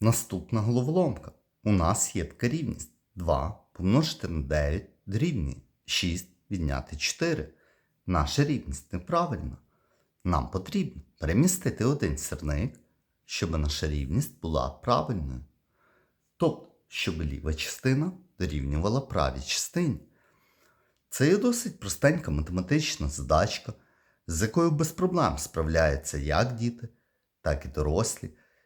Наступна головоломка. У нас є така рівність 2 помножити на 9 дорівнює 6 відняти 4. Наша рівність неправильна. Нам потрібно перемістити один сірник, щоб наша рівність була правильною. Тобто, щоб ліва частина дорівнювала правій частині. Це є досить простенька математична задачка, з якою без проблем справляються як діти, так і дорослі.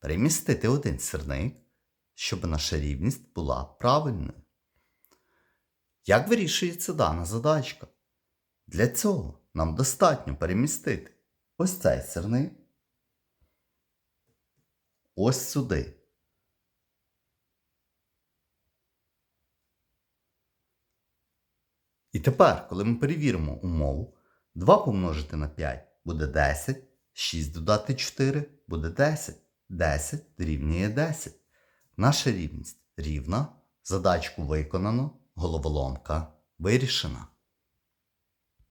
перемістити один сирник, щоб наша рівність була правильною. Як вирішується дана задачка? Для цього нам достатньо перемістити ось цей сирник ось сюди. І тепер, коли ми перевіримо умову, 2 помножити на 5 буде 10, 6 додати 4 буде 10. 10 дорівнює 10. Наша рівність рівна. Задачку виконано, головоломка вирішена.